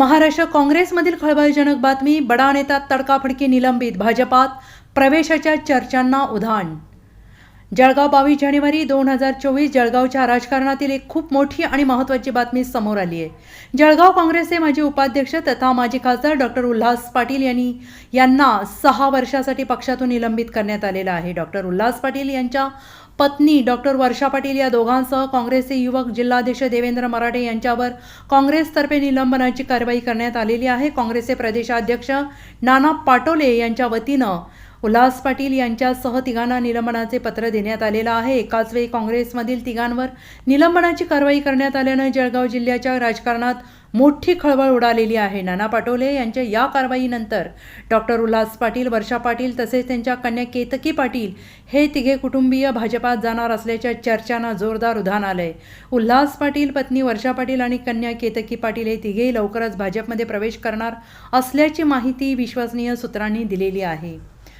महाराष्ट्र काँग्रेसमधील खळबळजनक बातमी बडा नेता तडकाफडकी निलंबित भाजपात प्रवेशाच्या चर्चांना उधाण जळगाव बावीस जानेवारी दोन हजार चोवीस जळगावच्या राजकारणातील एक खूप मोठी आणि महत्त्वाची बातमी समोर आली आहे. जळगाव काँग्रेसचे माजी उपाध्यक्ष तथा माजी खासदार डॉक्टर उल्हास पाटील यांनी यांना सहा वर्षासाठी पक्षातून निलंबित करण्यात आलेलं आहे. डॉक्टर उल्हास पाटील यांच्या पत्नी डॉक्टर वर्षा पाटील या दोघांसह काँग्रेसचे युवक जिल्हाध्यक्ष देवेंद्र मराठे यांच्यावर काँग्रेसतर्फे निलंबनाची कारवाई करण्यात आलेली आहे. काँग्रेसचे प्रदेशाध्यक्ष नाना पाटोले यांच्या वतीनं उल्हास पाटील यांच्यासह तिघांना निलंबनाचे पत्र देण्यात आलेलं आहे. एकाच वेळी काँग्रेसमधील तिघांवर निलंबनाची कारवाई करण्यात आल्यानं जळगाव जिल्ह्याच्या राजकारणात मोठी खळबळ उडालेली आहे. नाना पाटोले यांच्या या कारवाईनंतर डॉक्टर उल्हास पाटील वर्षा पाटील तसेच त्यांच्या कन्या केतकी पाटील हे तिघे कुटुंबीय भाजपात जाणार असल्याच्या चर्चांना जोरदार उधाण आलंय. उल्हास पाटील पत्नी वर्षा पाटील आणि कन्या केतकी पाटील हे तिघेही लवकरच भाजपमध्ये प्रवेश करणार असल्याची माहिती विश्वसनीय सूत्रांनी दिलेली आहे.